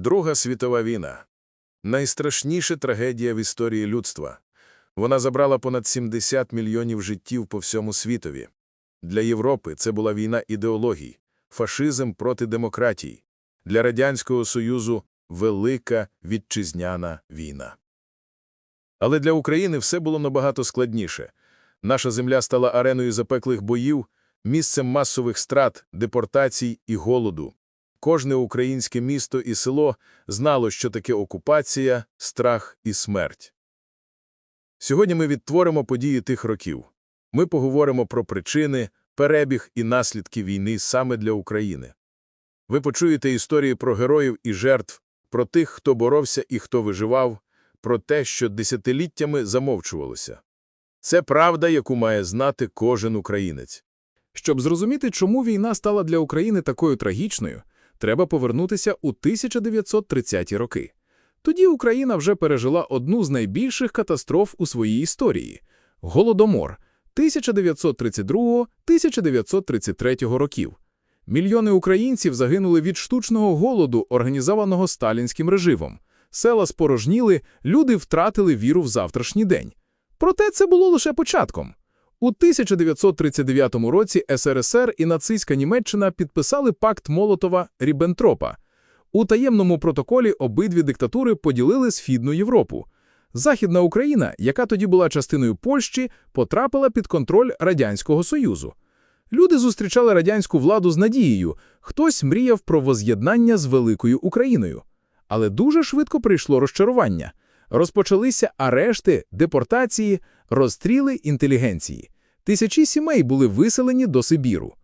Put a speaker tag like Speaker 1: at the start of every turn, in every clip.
Speaker 1: Друга світова війна найстрашніша трагедія в історії людства. Вона забрала понад 70 мільйонів життів по всьому світові. Для Європи це була війна ідеологій, фашизм проти демократій. Для Радянського Союзу велика вітчизняна війна. Але для України все було набагато складніше. Наша земля стала ареною запеклих боїв, місцем масових страт, депортацій і голоду. Кожне українське місто і село знало, що таке окупація, страх і смерть. Сьогодні ми відтворимо події тих років. Ми поговоримо про причини, перебіг і наслідки війни саме для України. Ви почуєте історії про героїв і жертв, про тих, хто боровся і хто виживав, про те, що десятиліттями замовчувалося. Це правда, яку має знати кожен українець.
Speaker 2: Щоб зрозуміти, чому війна стала для України такою трагічною, треба повернутися у 1930-ті роки. Тоді Україна вже пережила одну з найбільших катастроф у своїй історії – Голодомор 1932-1933 років. Мільйони українців загинули від штучного голоду, організованого сталінським режимом. Села спорожніли, люди втратили віру в завтрашній день. Проте це було лише початком. У 1939 році СРСР і нацистська Німеччина підписали пакт Молотова-Ріббентропа. У таємному протоколі обидві диктатури поділили Східну Європу. Західна Україна, яка тоді була частиною Польщі, потрапила під контроль Радянського Союзу. Люди зустрічали радянську владу з надією, хтось мріяв про воз'єднання з великою Україною. Але дуже швидко прийшло розчарування. Розпочалися арешти, депортації, розстріли інтелігенції. Тисячі сімей були виселені до Сибіру.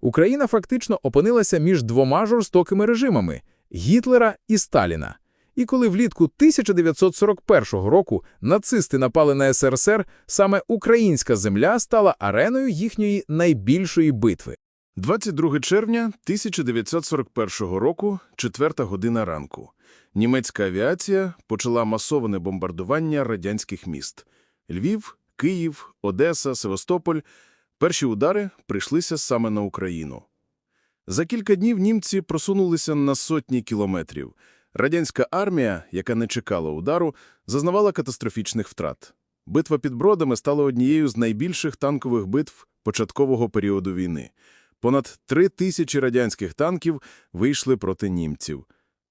Speaker 2: Україна фактично опинилася між двома жорстокими режимами – Гітлера і Сталіна. І коли влітку 1941 року нацисти напали на СРСР, саме українська земля стала ареною їхньої найбільшої битви.
Speaker 1: 22 червня 1941 року, 4 година ранку. Німецька авіація почала масоване бомбардування радянських міст – Львів, Київ, Одеса, Севастополь. Перші удари прийшлися саме на Україну. За кілька днів німці просунулися на сотні кілометрів. Радянська армія, яка не чекала удару, зазнавала катастрофічних втрат. Битва під Бродами стала однією з найбільших танкових битв початкового періоду війни. Понад три тисячі радянських танків вийшли проти німців.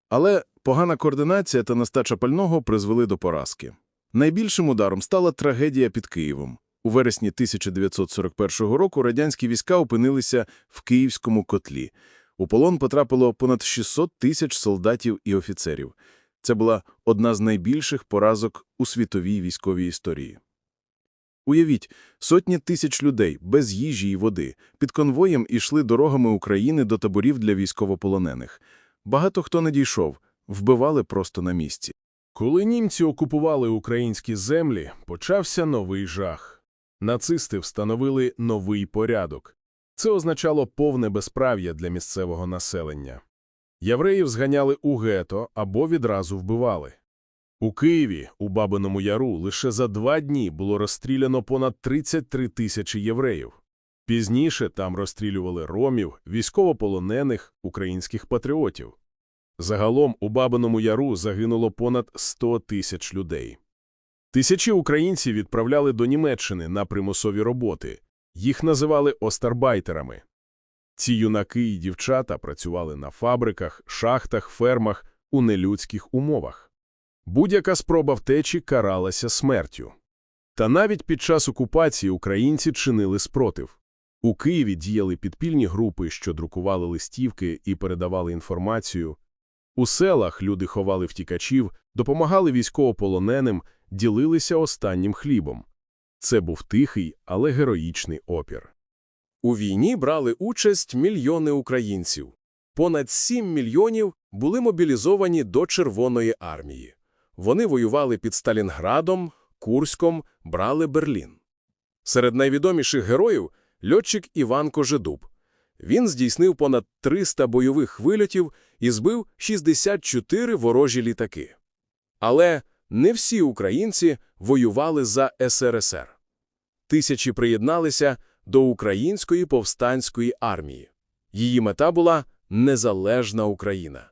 Speaker 1: Але погана координація та нестача пального призвели до поразки. Найбільшим ударом стала трагедія під Києвом. У вересні 1941 року радянські війська опинилися в Київському котлі. У полон потрапило понад 600 тисяч солдатів і офіцерів. Це була одна з найбільших поразок у світовій військовій історії. Уявіть, сотні тисяч людей без їжі і води під конвоєм ішли дорогами України до таборів для військовополонених. Багато хто не дійшов, вбивали просто на місці.
Speaker 3: Коли німці окупували українські землі, почався новий жах. Нацисти встановили новий порядок. Це означало повне безправ'я для місцевого населення. Євреїв зганяли у гето або відразу вбивали. У Києві, у Бабиному Яру, лише за два дні було розстріляно понад 33 тисячі євреїв. Пізніше там розстрілювали ромів, військовополонених, українських патріотів. Загалом у Бабиному Яру загинуло понад 100 тисяч людей. Тисячі українців відправляли до Німеччини на примусові роботи. Їх називали остарбайтерами. Ці юнаки і дівчата працювали на фабриках, шахтах, фермах у нелюдських умовах. Будь-яка спроба втечі каралася смертю. Та навіть під час окупації українці чинили спротив. У Києві діяли підпільні групи, що друкували листівки і передавали інформацію. У селах люди ховали втікачів, допомагали військовополоненим, ділилися останнім хлібом. Це був тихий, але героїчний опір.
Speaker 1: У війні брали участь мільйони українців. Понад 7 мільйонів були мобілізовані до Червоної армії. Вони воювали під Сталінградом, Курськом, брали Берлін. Серед найвідоміших героїв – льотчик Іван Кожедуб. Він здійснив понад 300 бойових вильотів і збив 64 ворожі літаки. Але не всі українці воювали за СРСР. Тисячі приєдналися до Української повстанської армії. Її мета була незалежна Україна.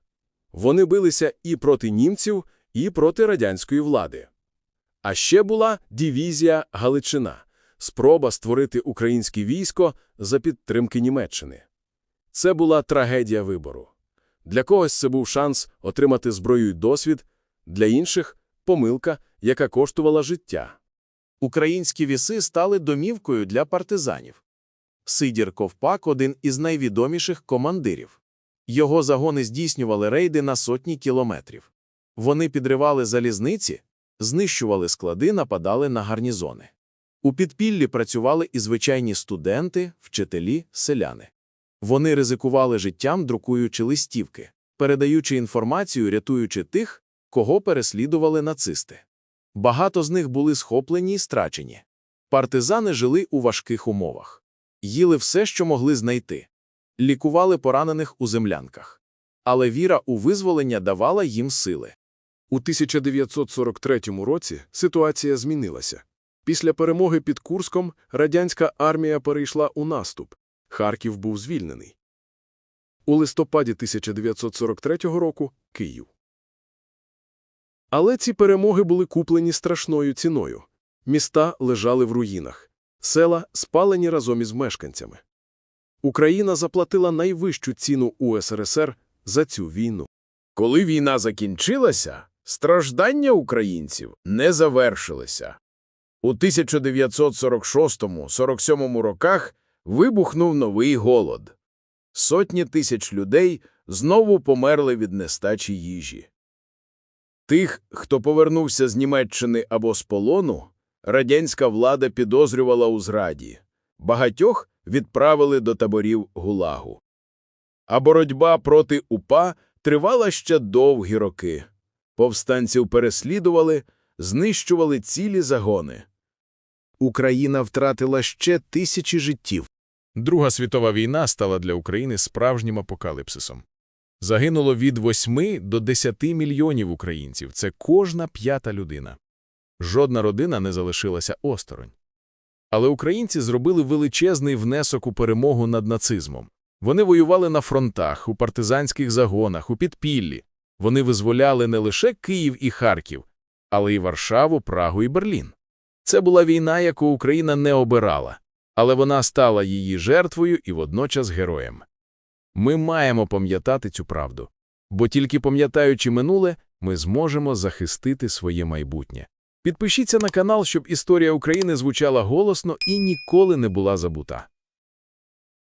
Speaker 2: Вони билися і проти німців, і проти радянської влади. А ще була дивізія Галичина – спроба створити українське військо за підтримки Німеччини. Це була трагедія вибору. Для когось це був шанс отримати зброю й досвід, для інших – помилка, яка коштувала життя. Українські віси стали домівкою для партизанів. Сидір Ковпак – один із найвідоміших командирів. Його загони здійснювали рейди на сотні кілометрів. Вони підривали залізниці, знищували склади, нападали на гарнізони. У підпіллі працювали і звичайні студенти, вчителі, селяни. Вони ризикували життям, друкуючи листівки, передаючи інформацію, рятуючи тих, кого переслідували нацисти. Багато з них були схоплені і страчені. Партизани жили у важких умовах. Їли все, що могли знайти. Лікували поранених у землянках. Але віра у визволення давала їм сили.
Speaker 1: У 1943 році ситуація змінилася. Після перемоги під Курском радянська армія перейшла у наступ. Харків був звільнений. У листопаді 1943 року – Київ. Але ці перемоги були куплені страшною ціною. Міста лежали в руїнах, села спалені разом із мешканцями. Україна заплатила найвищу ціну у за цю війну.
Speaker 4: Коли війна закінчилася, страждання українців не завершилися. У 1946-47 роках вибухнув новий голод. Сотні тисяч людей знову померли від нестачі їжі. Тих, хто повернувся з Німеччини або з полону, радянська влада підозрювала у зраді. Багатьох відправили до таборів ГУЛАГу. А боротьба проти УПА тривала ще довгі роки. Повстанців переслідували, знищували цілі загони.
Speaker 1: Україна втратила ще тисячі життів.
Speaker 2: Друга світова війна стала для України справжнім апокаліпсисом. Загинуло від 8 до 10 мільйонів українців – це кожна п'ята людина. Жодна родина не залишилася осторонь. Але українці зробили величезний внесок у перемогу над нацизмом. Вони воювали на фронтах, у партизанських загонах, у підпіллі. Вони визволяли не лише Київ і Харків, але й Варшаву, Прагу і Берлін. Це була війна, яку Україна не обирала, але вона стала її жертвою і водночас героєм. Ми маємо пам'ятати цю правду, бо тільки пам'ятаючи минуле, ми зможемо захистити своє майбутнє. Підпишіться на канал, щоб історія України звучала голосно і ніколи не була забута.